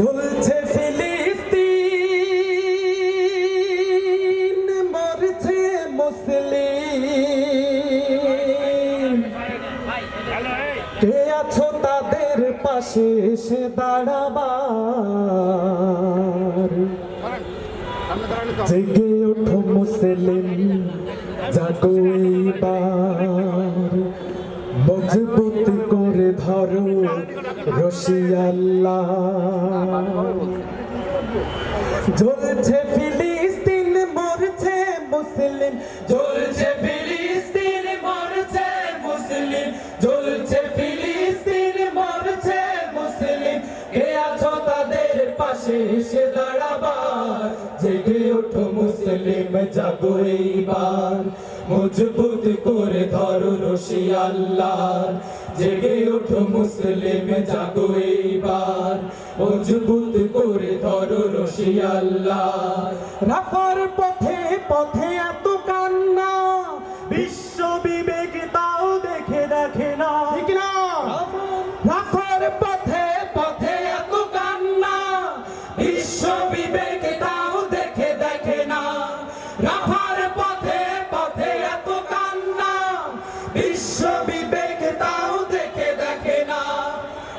ঝুলছে ফিলিস্তিন, মরছে মুসলিম। কে আছো তাদের পাশে এসে দাঁড়াবার? জেগে ওঠো মুসলিম, জাগো এইবার। মজবুত ধরো রশিয়াল্লাহ জ্বলছে ফিলিস্তিন, মরছে মুসলিম। জ্বলছে ফিলিস্তিন, মরছে মুসলিম। জ্বলছে ফিলিস্তিন, মরছে মুসলিম। কে আছো তাদের পাশে? এসে দাঁড়াবার, জেগে ওঠো। মুসলিম জাগো এইবার। মজবুত করে ধরো রশি আল্লাহ জেগে ওঠো মুসলিম জাগো এইবার। মজবুত করে ধরো রশি আল্লাহ রাফার পথে পথে এত কান্না। বিশ্ব বিবেক তাও দেখে দেখে না। ঠিক না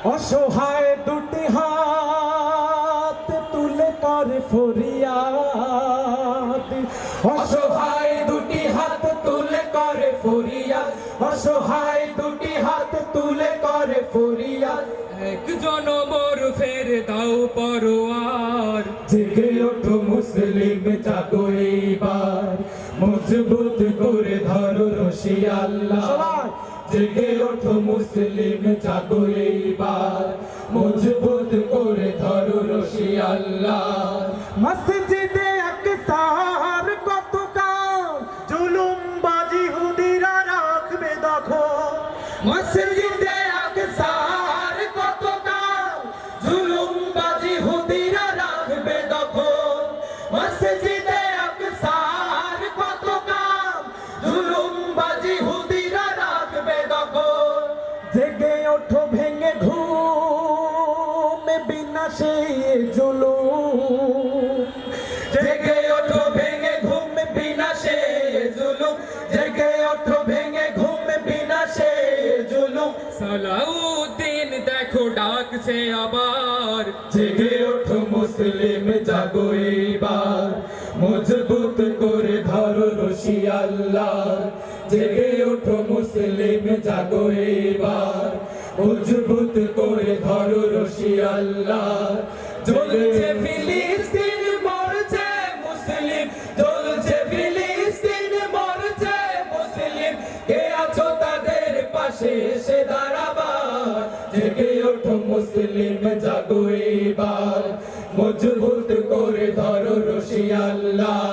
অসহায় দুটি হাত তুলে করে ফরিয়াদ। অসহায় দুটি হাত তুলে করে ফরিয়াদ। অসহায় দুটি হাত তুলে করে ফরিয়াদ। এক জনমর ফের দাও পরোয়ার। জেগে ওঠো মুসলিম জাগো এইবার। মজবুত করে ধরো রশি আল্লাহ। জেগে ওঠো মুসলিম জাগো এইবার। মজবুত করে ধরো রশি আল্লাহ। মসজিদে ঘুম বিনাশে জুলুম। জেগে ওঠো ভেঙে ঘুম বিনাশে জুলুম। জেগে ওঠো ভেঙে ঘুম বিনাশে জুলুম। সালাউদ্দিন দেখো ডাকছে আবার। জেগে ওঠো মুসলিম জাগো এইবার। মজবুত করে ধরো রশি আল্লাহ জেগে ওঠো মুসলিম জাগো এইবার। মজবুত করে ধরো রশি আল্লাহ। জ্বলছে ফিলিস্তিন, মরছে মুসলিম। জ্বলছে ফিলিস্তিন, মরছে মুসলিম। কে আছো তাদের পাশে এসে দাঁড়াবার? জেগে ওঠো মুসলিম, জাগো এইবার। মজবুত করে ধরো রশি আল্লাহ।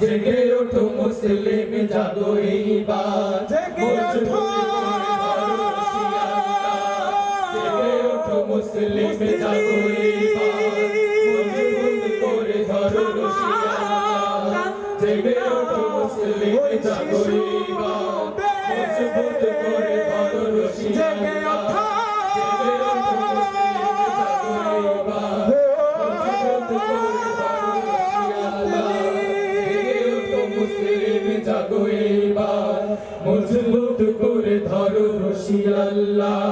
জেগে ওঠো মুসলিম, জাগো এইবার। জেগে ওঠো মুসলিম জাগরিবার মজবুত করে ধরো রশিয়া জেগে ওঠো মুসলিম জাগরিবার মজবুত করে ধরো রশিয়া জেগে ওঠো মজবুত করে ধরো রশিয়াল্লাহ